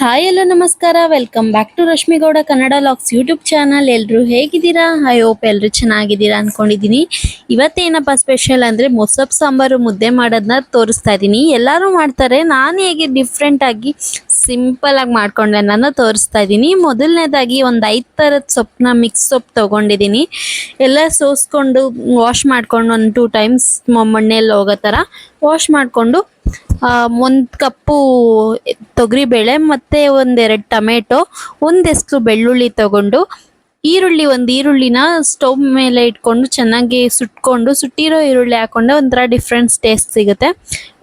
Hi hello ನಮಸ್ಕಾರ welcome back to Rashmi Gowda Kannada vlogs YouTube channel ಎಲ್ಲರೂ ಹೇಗಿದ್ದೀರಾ? I hope ಎಲ್ಲರೂ ಚೆನ್ನಾಗಿದ್ದೀರಾ ಅಂದ್ಕೊಂಡಿದ್ದೀನಿ ಇವತ್ತೇನಪ್ಪ ಸ್ಪೆಷಲ್ ಅಂದರೆ ಮೊಸಪ್ ಸಾಂಬಾರು ಮುದ್ದೆ ಮಾಡೋದನ್ನ ತೋರಿಸ್ತಾ ಇದ್ದೀನಿ. ಎಲ್ಲರೂ ಮಾಡ್ತಾರೆ, ನಾನು ಹೇಗೆ ಡಿಫ್ರೆಂಟಾಗಿ ಆಗಿ ಸಿಂಪಲ್ ಆಗಿ ಮಾಡ್ಕೊಂಡೆ ನಾನು ತೋರಿಸ್ತಾ ಇದ್ದೀನಿ. ಮೊದಲನೇದಾಗಿ ಒಂದು ಐದು ಥರದ ಸೊಪ್ಪನ್ನ ಮಿಕ್ಸ್ ಸೊಪ್ಪು ತೊಗೊಂಡಿದ್ದೀನಿ. ಎಲ್ಲ ಸೋಸ್ಕೊಂಡು ವಾಶ್ ಮಾಡ್ಕೊಂಡು ಒಂದು ಟೂ ಟೈಮ್ಸ್ ಮಣ್ಣಲ್ಲಿ ಹೋಗೋ ಥರ ವಾಶ್ ಮಾಡಿಕೊಂಡು ಒಂದು ಕಪ್ಪು ತೊಗರಿಬೇಳೆ ಮತ್ತು ಒಂದೆರಡು ಟೊಮೆಟೊ, ಒಂದಷ್ಟು ಬೆಳ್ಳುಳ್ಳಿ ತಗೊಂಡು, ಈರುಳ್ಳಿ ಒಂದು ಈರುಳ್ಳಿನ ಸ್ಟವ್ ಮೇಲೆ ಇಟ್ಕೊಂಡು ಚೆನ್ನಾಗಿ ಸುಟ್ಕೊಂಡು, ಸುಟ್ಟಿರೋ ಈರುಳ್ಳಿ ಹಾಕೊಂಡೆ ಒಂಥರ ಡಿಫ್ರೆನ್ಸ್ ಟೇಸ್ಟ್ ಸಿಗುತ್ತೆ.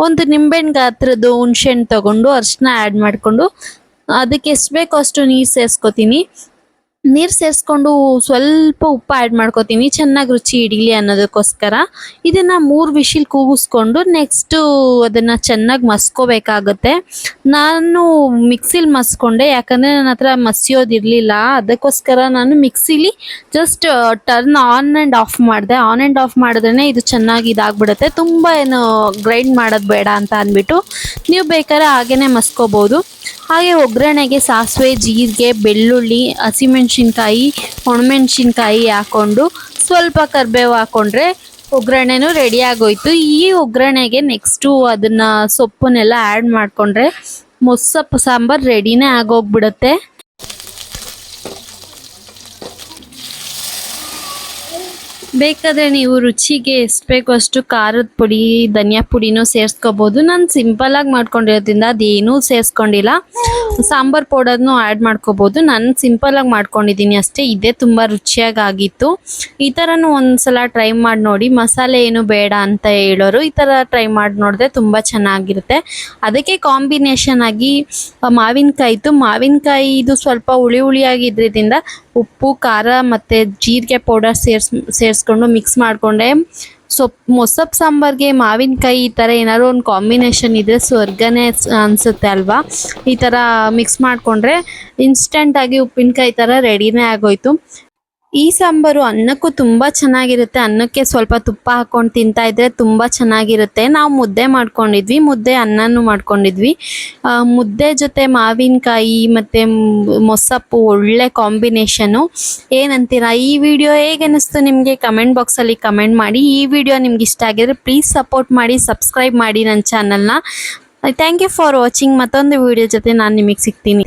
ಒಂದು ನಿಂಬೆಹಣ್ಣು ಗಾತ್ರದ್ದು ಹುಣ್ಸೆಹಣ್ಣು ತಗೊಂಡು ಅರ್ಶಿನ ಆ್ಯಡ್ ಮಾಡಿಕೊಂಡು, ಅದಕ್ಕೆ ಎಷ್ಟು ಬೇಕೋ ಅಷ್ಟು ನೀರು ಸೇರಿಸ್ಕೊತೀನಿ. ನೀರು ಸೇರಿಸ್ಕೊಂಡು ಸ್ವಲ್ಪ ಉಪ್ಪು ಆ್ಯಡ್ ಮಾಡ್ಕೊತೀನಿ. ಚೆನ್ನಾಗಿ ರುಚಿ ಹಿಡೀಲಿ ಅನ್ನೋದಕ್ಕೋಸ್ಕರ. ಇದನ್ನು ಮೂರು ವಿಶಿಲ್ ಕೂಗಿಸ್ಕೊಂಡು ನೆಕ್ಸ್ಟು ಅದನ್ನು ಚೆನ್ನಾಗಿ ಮಸ್ಕೋಬೇಕಾಗುತ್ತೆ. ನಾನು ಮಿಕ್ಸಿಲಿ ಮಸ್ಕೊಂಡೆ. ಯಾಕಂದರೆ ನನ್ನ ಹತ್ರ ಮಸಿಯೋದಿರಲಿಲ್ಲ ಅದಕ್ಕೋಸ್ಕರ ನಾನು ಮಿಕ್ಸಿಲಿ just turn on and off ಮಾಡಿದೆ. ಆನ್ ಆ್ಯಂಡ್ ಆಫ್ ಮಾಡಿದ್ರೇ ಇದು ಚೆನ್ನಾಗಿ ಇದಾಗ್ಬಿಡುತ್ತೆ. ತುಂಬ ಏನು ಗ್ರೈಂಡ್ ಮಾಡೋದು ಬೇಡ ಅಂತ ಅಂದ್ಬಿಟ್ಟು ನೀವು ಬೇಕಾದ್ರೆ ಹಾಗೇ ಮಸ್ಕೋಬೋದು. ಹಾಗೆ ಒಗ್ಗರಣೆಗೆ ಸಾಸಿವೆ, ಜೀರಿಗೆ, ಬೆಳ್ಳುಳ್ಳಿ, ಹಸಿಮೆಣ್ಸಿನ್ಕಾಯಿ, ಒಣಮೆಣ್ಸಿನ್ಕಾಯಿ ಹಾಕ್ಕೊಂಡು ಸ್ವಲ್ಪ ಕರಿಬೇವು ಹಾಕ್ಕೊಂಡ್ರೆ ಒಗ್ಗರಣೆನೂ ರೆಡಿ ಆಗೋಯ್ತು. ಈ ಒಗ್ಗರಣೆಗೆ ನೆಕ್ಸ್ಟು ಅದನ್ನು ಸೊಪ್ಪನ್ನೆಲ್ಲ ಆ್ಯಡ್ ಮಾಡಿಕೊಂಡ್ರೆ ಮೊಸಪ್ಪು ಸಾಂಬಾರು ರೆಡಿನೇ ಆಗೋಗ್ಬಿಡುತ್ತೆ. ಬೇಕಾದರೆ ನೀವು ರುಚಿಗೆ ಎಷ್ಟು ಬೇಕೋ ಅಷ್ಟು ಖಾರದ ಪುಡಿ, ಧನಿಯಾ ಪುಡಿನೂ ಸೇರಿಸ್ಕೋಬೋದು. ನಾನು ಸಿಂಪಲಾಗಿ ಮಾಡ್ಕೊಂಡಿರೋದ್ರಿಂದ ಅದೇನೂ ಸೇರಿಸ್ಕೊಂಡಿಲ್ಲ. ಸಾಂಬಾರು ಪೌಡರ್ನೂ ಆ್ಯಡ್ ಮಾಡ್ಕೋಬೋದು. ನಾನು ಸಿಂಪಲಾಗಿ ಮಾಡ್ಕೊಂಡಿದ್ದೀನಿ ಅಷ್ಟೇ. ಇದೇ ತುಂಬ ರುಚಿಯಾಗಿ ಆಗಿತ್ತು ಈ ಥರನೂ ಒಂದ್ಸಲ ಟ್ರೈ ಮಾಡಿ ನೋಡಿ. ಮಸಾಲೆ ಏನು ಬೇಡ ಅಂತ ಹೇಳೋರು ಈ ಥರ ಟ್ರೈ ಮಾಡಿ ನೋಡಿದ್ರೆ ತುಂಬ ಚೆನ್ನಾಗಿರುತ್ತೆ. ಅದಕ್ಕೆ ಕಾಂಬಿನೇಷನ್ ಆಗಿ ಮಾವಿನಕಾಯಿತು ಮಾವಿನಕಾಯಿ ಇದು ಸ್ವಲ್ಪ ಹುಳಿ ಹುಳಿಯಾಗಿದ್ದರಿಂದ ಉಪ್ಪು, ಖಾರ ಮತ್ತು ಜೀರಿಗೆ ಪೌಡರ್ ಸೇರ್ಸ್ ಸೇರಿಸ್ಕೊಂಡು ಮಿಕ್ಸ್ ಮಾಡಿಕೊಂಡೆ. ಸೊಪ್ಪು ಮೊಸಪ್ಪು ಸಾಂಬಾರ್ಗೆ ಮಾವಿನಕಾಯಿ ಈ ಥರ ಏನಾದ್ರು ಒಂದು ಕಾಂಬಿನೇಷನ್ ಇದ್ದರೆ ಸ್ವರ್ಗನೇ ಅನ್ಸುತ್ತೆ ಅಲ್ವಾ? ಈ ಥರ ಮಿಕ್ಸ್ ಮಾಡಿಕೊಂಡ್ರೆ ಇನ್ಸ್ಟೆಂಟಾಗಿ ಉಪ್ಪಿನಕಾಯಿ ಥರ ರೆಡಿನೇ ಆಗೋಯ್ತು. ಈ ಸಾಂಬಾರು ಅನ್ನಕ್ಕೂ ತುಂಬ ಚೆನ್ನಾಗಿರುತ್ತೆ. ಅನ್ನಕ್ಕೆ ಸ್ವಲ್ಪ ತುಪ್ಪ ಹಾಕೊಂಡು ತಿಂತಾ ಇದ್ರೆ ತುಂಬ ಚೆನ್ನಾಗಿರುತ್ತೆ. ನಾವು ಮುದ್ದೆ ಮಾಡ್ಕೊಂಡಿದ್ವಿ, ಮುದ್ದೆ ಅನ್ನನೂ ಮಾಡ್ಕೊಂಡಿದ್ವಿ. ಮುದ್ದೆ ಜೊತೆ ಮಾವಿನಕಾಯಿ ಮತ್ತು ಮೊಸಪ್ಪು ಒಳ್ಳೆ ಕಾಂಬಿನೇಷನು. ಏನಂತೀರಾ, ಈ ವಿಡಿಯೋ ಹೇಗೆ ಅನ್ನಿಸ್ತು ನಿಮಗೆ? ಕಮೆಂಟ್ ಬಾಕ್ಸಲ್ಲಿ ಕಮೆಂಟ್ ಮಾಡಿ. ಈ ವಿಡಿಯೋ ನಿಮ್ಗೆ ಇಷ್ಟ ಆಗಿದ್ರೆ ಪ್ಲೀಸ್ ಸಪೋರ್ಟ್ ಮಾಡಿ, ಸಬ್ಸ್ಕ್ರೈಬ್ ಮಾಡಿ ನನ್ನ ಚಾನಲ್ನ. Thank you for watching. ಮತ್ತೊಂದು ವಿಡಿಯೋ ಜೊತೆ ನಾನು ನಿಮಗೆ ಸಿಗ್ತೀನಿ.